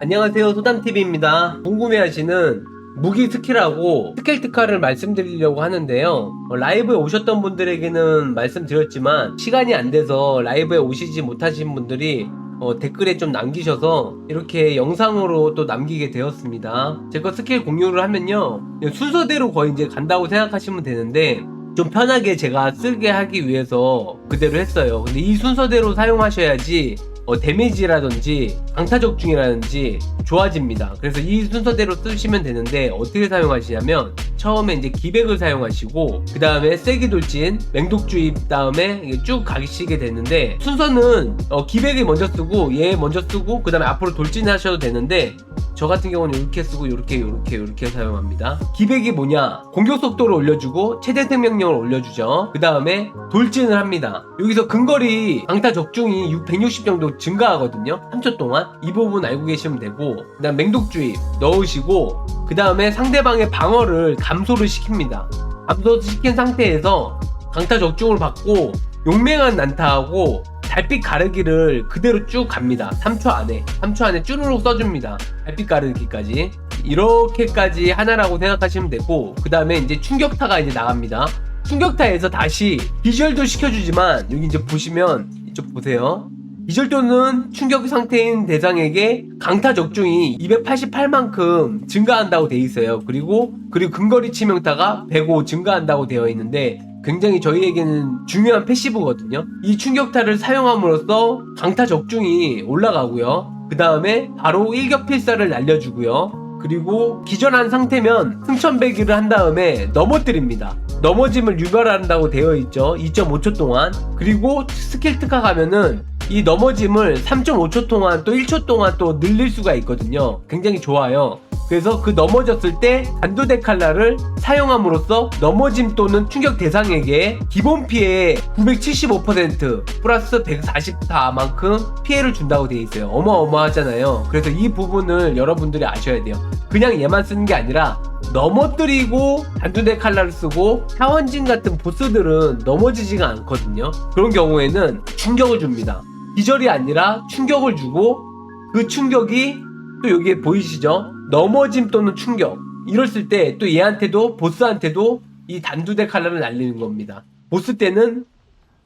안녕하세요 소담TV입니다. 궁금해하시는 무기 스킬하고 스킬 특화를 말씀드리려고 하는데요. 어, 라이브에 오셨던 분들에게는 말씀드렸지만 시간이 안 돼서 라이브에 오시지 못하신 분들이 어, 댓글에 좀 남기셔서 이렇게 영상으로 또 남기게 되었습니다. 제가 스킬 공유를 하면요. 순서대로 거의 이제 간다고 생각하시면 되는데 좀 편하게 제가 쓰게 하기 위해서 그대로 했어요. 근데 이 순서대로 사용하셔야지 어, 데미지라든지 강타적중이라든지 좋아집니다. 그래서 이 순서대로 쓰시면 되는데 어떻게 사용하시냐면 처음에 이제 기백을 사용하시고 그 다음에 세기 돌진, 맹독주입 다음에 쭉 가시게 되는데 순서는 어, 기백을 먼저 쓰고 얘 먼저 쓰고 그 다음에 앞으로 돌진하셔도 되는데 저 같은 경우는 이렇게 쓰고 이렇게 이렇게 이렇게 사용합니다. 기백이 뭐냐? 공격 속도를 올려주고 최대 생명력을 올려주죠. 그 다음에 돌진을 합니다. 여기서 근거리 강타 적중이 6, 160 정도 증가하거든요. 3초 동안 이 부분 알고 계시면 되고 그 다음 맹독주입 넣으시고 그 다음에 상대방의 방어를 감소를 시킵니다. 감소 시킨 상태에서 강타 적중을 받고 용맹한 난타하고 달빛 가르기를 그대로 쭉 갑니다. 3초 안에. 3초 안에 쭈루룩 써줍니다. 달빛 가르기까지. 이렇게까지 하나라고 생각하시면 되고, 그 다음에 이제 충격타가 이제 나갑니다. 충격타에서 다시 비주얼도 시켜주지만, 여기 이제 보시면, 이쪽 보세요. 비절도는 충격 상태인 대상에게 강타 적중이 288만큼 증가한다고 돼 있어요. 그리고 그리고 근거리 치명타가 105 증가한다고 되어 있는데 굉장히 저희에게는 중요한 패시브거든요. 이 충격타를 사용함으로써 강타 적중이 올라가고요. 그 다음에 바로 일격 필사를 날려주고요. 그리고 기절한 상태면 승천배기를 한 다음에 넘어뜨립니다. 넘어짐을 유발한다고 되어 있죠. 2.5초 동안. 그리고 스킬 특화 가면은 이 넘어짐을 3.5초 동안 또 1초 동안 또 늘릴 수가 있거든요. 굉장히 좋아요. 그래서 그 넘어졌을 때 단두대 칼날을 사용함으로써 넘어짐 또는 충격 대상에게 기본 피해의 975% 플러스 144만큼 피해를 준다고 되어 있어요. 어마어마하잖아요. 그래서 이 부분을 여러분들이 아셔야 돼요. 그냥 얘만 쓰는 게 아니라 넘어뜨리고 단두대 칼날을 쓰고 차원진 같은 보스들은 넘어지지가 않거든요. 그런 경우에는 충격을 줍니다. 기절이 아니라 충격을 주고 그 충격이 또 여기에 보이시죠? 넘어짐 또는 충격. 이랬을 때 또 얘한테도 보스한테도 이 단두대 칼날을 날리는 겁니다. 보스 때는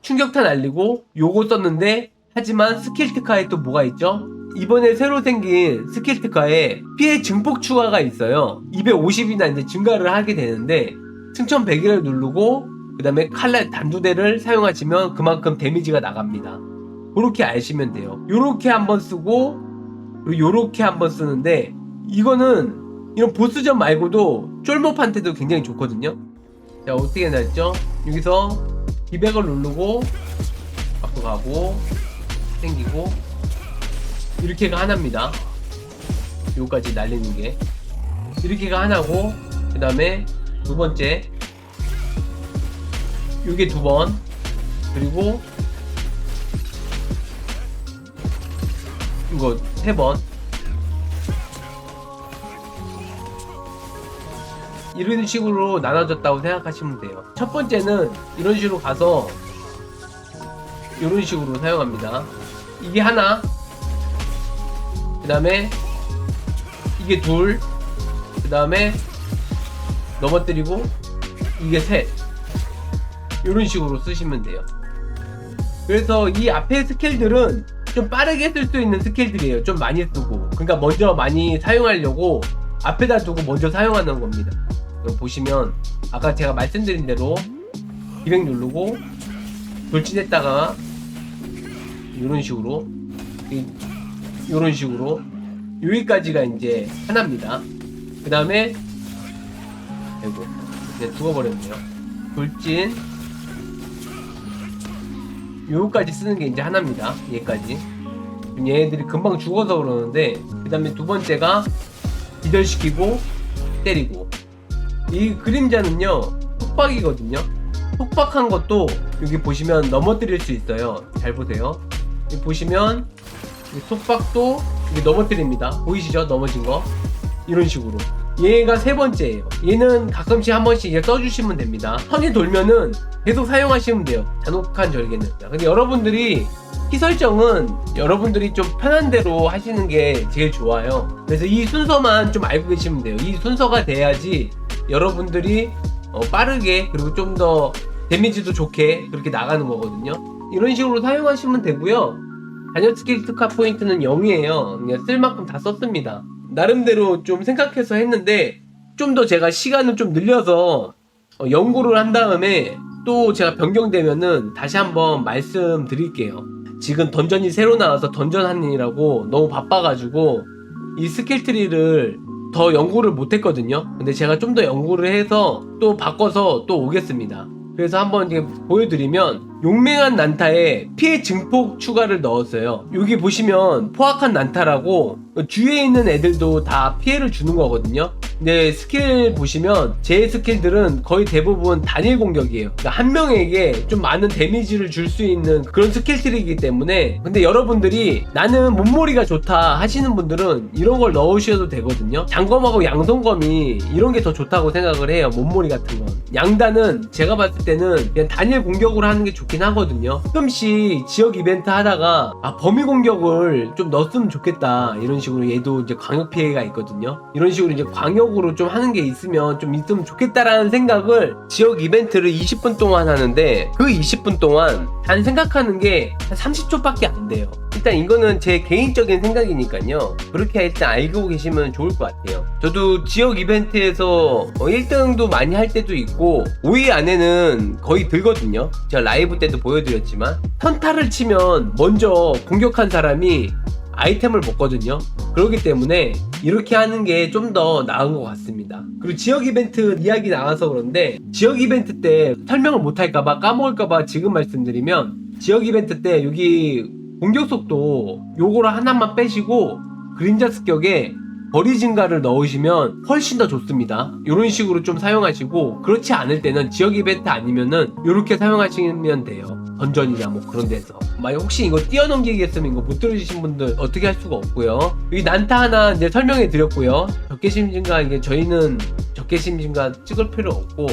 충격탄 날리고 요거 썼는데 하지만 스킬 특화에 또 뭐가 있죠? 이번에 새로 생긴 스킬 특화에 피해 증폭 추가가 있어요. 250이나 이제 증가를 하게 되는데 승천 100일을 누르고 그 다음에 칼날 단두대를 사용하시면 그만큼 데미지가 나갑니다. 그렇게 아시면 돼요. 요렇게 한번 쓰고 요렇게 한번 쓰는데 이거는 이런 보스전 말고도 쫄모판테도 굉장히 좋거든요. 자 어떻게 났죠? 여기서 기백을 누르고 앞으로 가고 당기고 이렇게가 하나입니다. 요까지 날리는 게 이렇게가 하나고 그 다음에 두 번째 요게 두 번 그리고 이거 세 번 이런 식으로 나눠졌다고 생각하시면 돼요. 첫 번째는 이런 식으로 가서 이런 식으로 사용합니다. 이게 하나, 그 다음에 이게 둘, 그 다음에 넘어뜨리고 이게 셋. 이런 식으로 쓰시면 돼요. 그래서 이 앞에 스킬들은 좀 빠르게 쓸 수 있는 스킬들이에요. 좀 많이 쓰고. 그러니까 먼저 많이 사용하려고 앞에다 두고 먼저 사용하는 겁니다. 보시면 아까 제가 말씀드린 대로 200 누르고 돌진했다가 이런 식으로 이- 이런 식으로 여기까지가 이제 하나입니다. 그 다음에 아이고 그냥 죽어버렸네요. 돌진 요까지 쓰는 게 이제 하나입니다. 얘까지. 얘네들이 금방 죽어서 그러는데 그 다음에 두 번째가 기절시키고 때리고 이 그림자는요 속박이거든요. 속박한 것도 여기 보시면 넘어뜨릴 수 있어요. 잘 보세요. 여기 보시면 이 속박도 이게 넘어뜨립니다. 보이시죠? 넘어진 거 이런 식으로 얘가 세 번째예요. 얘는 가끔씩 한 번씩 이제 써주시면 됩니다. 턴이 돌면은 계속 사용하시면 돼요. 잔혹한 절개는. 근데 여러분들이 키 설정은 여러분들이 좀 편한 대로 하시는 게 제일 좋아요. 그래서 이 순서만 좀 알고 계시면 돼요. 이 순서가 돼야지 여러분들이 어, 빠르게 그리고 좀 더 데미지도 좋게 그렇게 나가는 거거든요. 이런 식으로 사용하시면 되고요. 단연 스킬 특화 포인트는 0이에요. 그냥 쓸 만큼 다 썼습니다. 나름대로 좀 생각해서 했는데 좀 더 제가 시간을 좀 늘려서 어, 연구를 한 다음에 또 제가 변경되면은 다시 한번 말씀드릴게요. 지금 던전이 새로 나와서 던전 한일이라고 너무 바빠가지고 이 스킬 트리를 더 연구를 못했거든요. 근데 제가 좀 더 연구를 해서 또 바꿔서 또 오겠습니다. 그래서 한번 이제 보여드리면 용맹한 난타에 피해 증폭 추가를 넣었어요. 여기 보시면 포악한 난타라고 주위에 있는 애들도 다 피해를 주는 거거든요. 근데 스킬 보시면 제 스킬들은 거의 대부분 단일 공격이에요. 그러니까 한 명에게 좀 많은 데미지를 줄 수 있는 그런 스킬들이기 때문에 근데 여러분들이 나는 몸놀이가 좋다 하시는 분들은 이런 걸 넣으셔도 되거든요. 장검하고 양손검이 이런 게 더 좋다고 생각을 해요. 몸놀이 같은 건. 양단은 제가 봤을 때는 그냥 단일 공격으로 하는 게 좋긴 하거든요. 가끔씩 지역 이벤트 하다가 아 범위 공격을 좀 넣었으면 좋겠다 이런 식으로 얘도 이제 광역 피해가 있거든요. 이런 식으로 이제 광역으로 좀 하는 게 있으면 좀 있으면 좋겠다라는 생각을 지역 이벤트를 20분 동안 하는데 그 20분 동안 단 생각하는 게 한 30초밖에 안 돼요. 일단 이거는 제 개인적인 생각이니까요. 그렇게 일단 알고 계시면 좋을 것 같아요. 저도 지역 이벤트에서 1등도 많이 할 때도 있고 5위 안에는 거의 들거든요. 제가 라이브 때도 보여드렸지만 선타를 치면 먼저 공격한 사람이 아이템을 먹거든요. 그렇기 때문에 이렇게 하는 게 좀 더 나은 것 같습니다. 그리고 지역 이벤트 이야기 나와서 그런데 지역 이벤트 때 설명을 못할까봐 까먹을까봐 지금 말씀드리면 지역 이벤트 때 여기 공격 속도 요거를 하나만 빼시고 그림자 습격에 거리 증가를 넣으시면 훨씬 더 좋습니다. 이런 식으로 좀 사용하시고 그렇지 않을 때는 지역 이벤트 아니면은 이렇게 사용하시면 돼요. 던전이나 뭐 그런 데서 만약 혹시 이거 뛰어넘기겠으면 이거 못 들으신 분들 어떻게 할 수가 없고요. 여기 난타 하나 이제 설명해 드렸고요. 적개심 증가 이게 저희는 적개심 증가 찍을 필요 없고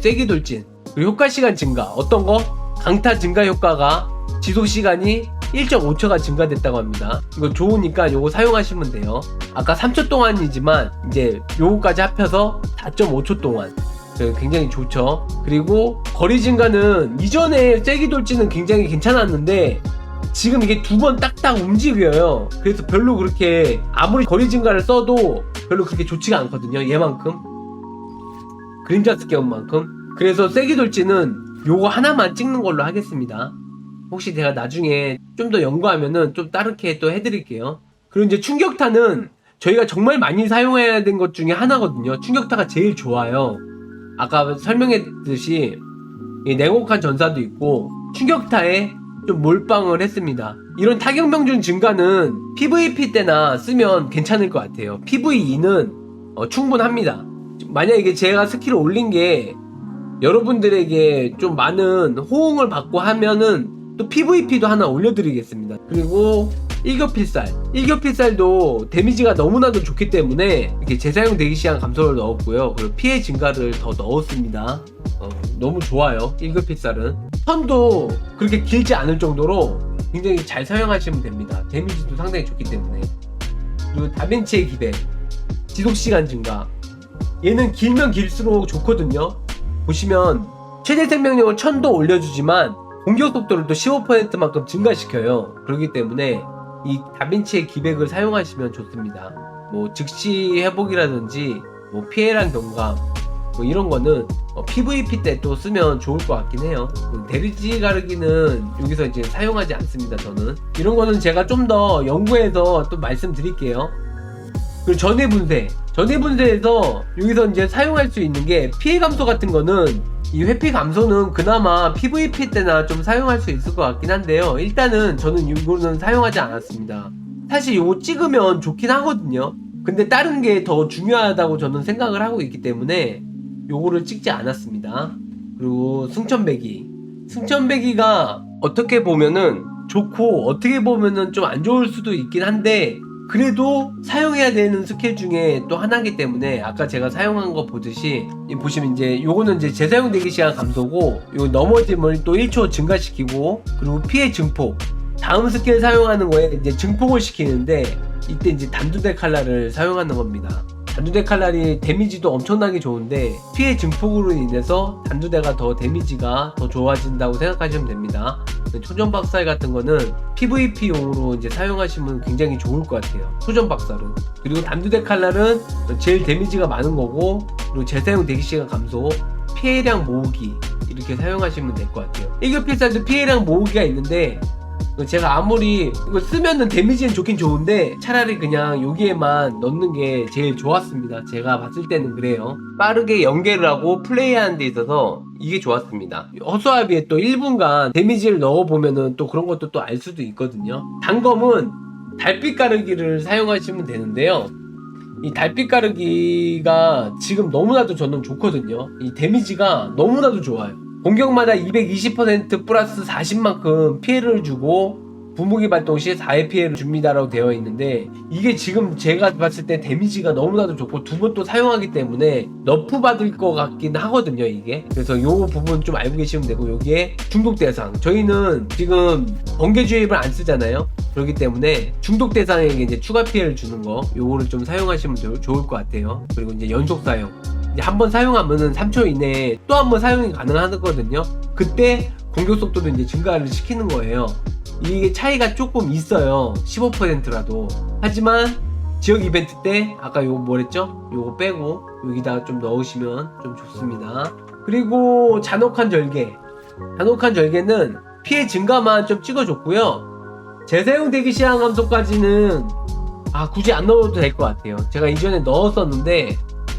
세기 돌진 그리고 효과 시간 증가 어떤 거 강타 증가 효과가 지속 시간이 1.5초가 증가됐다고 합니다. 이거 좋으니까 요거 사용하시면 돼요. 아까 3초 동안이지만 이제 요거까지 합해서 4.5초 동안 그 굉장히 좋죠. 그리고 거리 증가는 이전에 세기 돌지는 굉장히 괜찮았는데 지금 이게 두 번 딱딱 움직여요. 그래서 별로 그렇게 아무리 거리 증가를 써도 별로 그렇게 좋지가 않거든요. 얘만큼 그림자 스케어만큼. 그래서 세기 돌지는 요거 하나만 찍는 걸로 하겠습니다. 혹시 제가 나중에 좀 더 연구하면은 좀 다르게 또 해드릴게요. 그리고 이제 충격타는 저희가 정말 많이 사용해야 된 것 중에 하나거든요. 충격타가 제일 좋아요. 아까 설명했듯이 이 냉혹한 전사도 있고 충격타에 좀 몰빵을 했습니다. 이런 타격명중 증가는 PVP 때나 쓰면 괜찮을 것 같아요. PVE는 어, 충분합니다. 만약에 제가 스킬을 올린 게 여러분들에게 좀 많은 호응을 받고 하면은 또 PVP도 하나 올려드리겠습니다. 그리고 일교필살. 일교필살도 데미지가 너무나도 좋기 때문에 이렇게 재사용 대기 시간 감소를 넣었고요. 그리고 피해 증가를 더 넣었습니다. 어, 너무 좋아요. 일교필살은. 턴도 그렇게 길지 않을 정도로 굉장히 잘 사용하시면 됩니다. 데미지도 상당히 좋기 때문에. 그리고 다빈치의 기대. 지속 시간 증가. 얘는 길면 길수록 좋거든요. 보시면 최대 생명력을 1000도 올려주지만 공격 속도를 또 15%만큼 증가시켜요. 그렇기 때문에 이 다빈치의 기백을 사용하시면 좋습니다. 뭐 즉시 회복이라든지 뭐 피해량 경감 뭐 이런 거는 어, PVP 때 또 쓰면 좋을 것 같긴 해요. 그 데리지 가르기는 여기서 이제 사용하지 않습니다. 저는 이런 거는 제가 좀 더 연구해서 또 말씀드릴게요. 그리고 전해 분쇄. 전해 분쇄에서 여기서 이제 사용할 수 있는 게 피해 감소 같은 거는 이 회피 감소는 그나마 PVP 때나 좀 사용할 수 있을 것 같긴 한데요. 일단은 저는 이거는 사용하지 않았습니다. 사실 이거 찍으면 좋긴 하거든요. 근데 다른 게 더 중요하다고 저는 생각을 하고 있기 때문에 요거를 찍지 않았습니다. 그리고 승천배기. 승천배기가 어떻게 보면은 좋고 어떻게 보면은 좀 안 좋을 수도 있긴 한데 그래도 사용해야 되는 스킬 중에 또 하나이기 때문에 아까 제가 사용한 거 보듯이 이 보시면 이제 요거는 이제 재사용 대기 시간 감소고 요 넘어짐을 또 1초 증가시키고 그리고 피해 증폭 다음 스킬 사용하는 거에 이제 증폭을 시키는데 이때 이제 단두대 칼날을 사용하는 겁니다. 단두대 칼날이 데미지도 엄청나게 좋은데 피해 증폭으로 인해서 단두대가 더 데미지가 더 좋아진다고 생각하시면 됩니다. 초전 박살 같은 거는 PVP용으로 이제 사용하시면 굉장히 좋을 것 같아요. 초전 박살은. 그리고 단두대 칼날은 제일 데미지가 많은 거고 그리고 재사용 대기 시간 감소, 피해량 모으기 이렇게 사용하시면 될 것 같아요. 일격 필살도 피해량 모으기가 있는데 제가 아무리 이거 쓰면은 데미지는 좋긴 좋은데 차라리 그냥 여기에만 넣는 게 제일 좋았습니다. 제가 봤을 때는 그래요. 빠르게 연계를 하고 플레이하는 데 있어서 이게 좋았습니다. 허수아비에 또 1분간 데미지를 넣어보면은 또 그런 것도 또 알 수도 있거든요. 단검은 달빛 가르기를 사용하시면 되는데요. 이 달빛 가르기가 지금 너무나도 저는 좋거든요. 이 데미지가 너무나도 좋아요. 공격마다 220% 플러스 40만큼 피해를 주고 부무기 발동 시 4회 피해를 줍니다라고 되어 있는데 이게 지금 제가 봤을 때 데미지가 너무나도 좋고 두 번 또 사용하기 때문에 너프 받을 것 같긴 하거든요 이게. 그래서 요 부분 좀 알고 계시면 되고 여기에 중독 대상. 저희는 지금 번개 주입을 안 쓰잖아요. 그렇기 때문에 중독 대상에게 이제 추가 피해를 주는 거 요거를 좀 사용하시면 조- 좋을 것 같아요. 그리고 이제 연속 사용 한 번 사용하면은 3초 이내에 또 한 번 사용이 가능하거든요. 그때 공격 속도도 이제 증가를 시키는 거예요. 이게 차이가 조금 있어요. 15%라도. 하지만 지역 이벤트 때 아까 요거 뭐랬죠? 요거 빼고 여기다가 좀 넣으시면 좀 좋습니다. 그리고 잔혹한 절개. 잔혹한 절개는 피해 증가만 좀 찍어줬고요. 재사용 대기 시간 감소까지는 아 굳이 안 넣어도 될 것 같아요. 제가 이전에 넣었었는데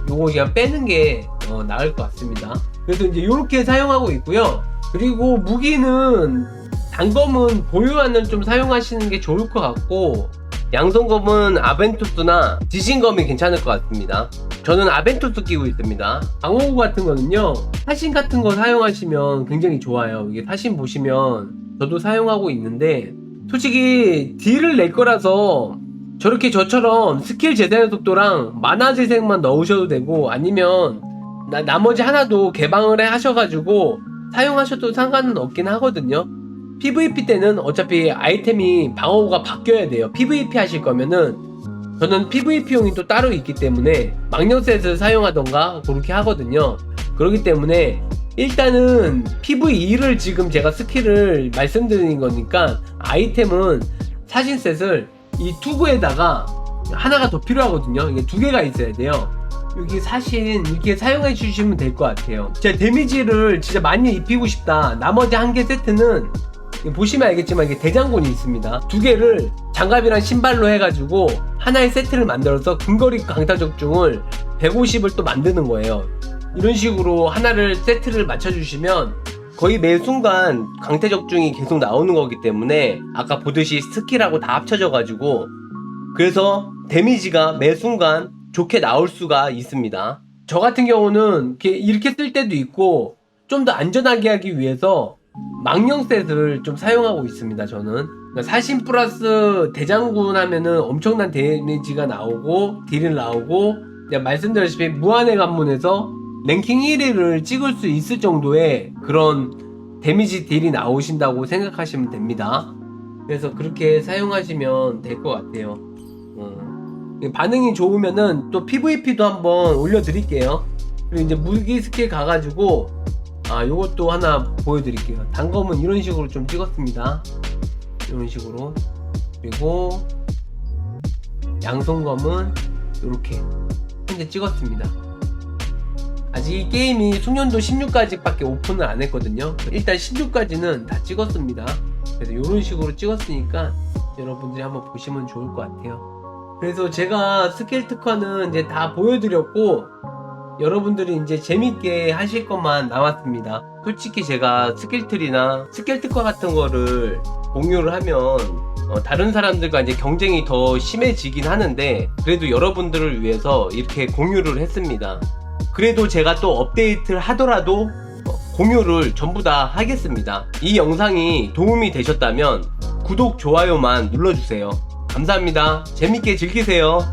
요거 그냥 빼는 게 어, 나을 것 같습니다. 그래서 이제 이렇게 사용하고 있고요. 그리고 무기는 단검은 보유하는 좀 사용하시는 게 좋을 것 같고 양손검은 아벤투스나 지신검이 괜찮을 것 같습니다. 저는 아벤투스 끼고 있습니다. 방어구 같은 거는요, 사신 같은 거 사용하시면 굉장히 좋아요. 이게 사신 보시면 저도 사용하고 있는데, 솔직히 딜을 낼 거라서 저렇게 저처럼 스킬 재생 속도랑 만화 재생만 넣으셔도 되고 아니면 나, 나머지 하나도 개방을 해 하셔가지고 사용하셔도 상관은 없긴 하거든요. PVP 때는 어차피 아이템이 방어구가 바뀌어야 돼요. PVP 하실 거면은 저는 PVP용이 또 따로 있기 때문에 망령셋을 사용하던가 그렇게 하거든요. 그렇기 때문에 일단은 PVE를 지금 제가 스킬을 말씀드리는 거니까 아이템은 사신셋을 이 투구에다가 하나가 더 필요하거든요. 이게 두 개가 있어야 돼요. 여기 사신 이렇게 사용해 주시면 될 것 같아요. 제가 데미지를 진짜 많이 입히고 싶다. 나머지 한 개 세트는 보시면 알겠지만 이게 대장군이 있습니다. 두 개를 장갑이랑 신발로 해가지고 하나의 세트를 만들어서 근거리 강타 적중을 150을 또 만드는 거예요. 이런 식으로 하나를 세트를 맞춰주시면 거의 매 순간 강태 적중이 계속 나오는 거기 때문에 아까 보듯이 스킬하고 다 합쳐져 가지고 그래서 데미지가 매 순간 좋게 나올 수가 있습니다. 저 같은 경우는 이렇게, 쓸 때도 있고 좀 더 안전하게 하기 위해서 망령 셋을 좀 사용하고 있습니다. 저는 그러니까 사신 플러스 대장군 하면은 엄청난 데미지가 나오고 딜이 나오고 말씀드렸다시피 무한의 관문에서 랭킹 1위를 찍을 수 있을 정도의 그런 데미지 딜이 나오신다고 생각하시면 됩니다. 그래서 그렇게 사용하시면 될 것 같아요. 어. 반응이 좋으면은 또 PVP도 한번 올려드릴게요. 그리고 이제 무기 스킬 가가지고 아 요것도 하나 보여드릴게요. 단검은 이런 식으로 좀 찍었습니다. 이런 식으로 그리고 양손검은 이렇게 현재 찍었습니다. 아직 이 게임이 숙련도 16까지밖에 오픈을 안 했거든요. 일단 16까지는 다 찍었습니다. 그래서 이런 식으로 찍었으니까 여러분들이 한번 보시면 좋을 것 같아요. 그래서 제가 스킬 특화는 이제 다 보여드렸고 여러분들이 이제 재밌게 하실 것만 남았습니다. 솔직히 제가 스킬틀이나 스킬 특화 같은 거를 공유를 하면 어, 다른 사람들과 이제 경쟁이 더 심해지긴 하는데 그래도 여러분들을 위해서 이렇게 공유를 했습니다. 그래도 제가 또 업데이트를 하더라도 어, 공유를 전부 다 하겠습니다. 이 영상이 도움이 되셨다면 구독, 좋아요만 눌러주세요. 감사합니다. 재밌게 즐기세요.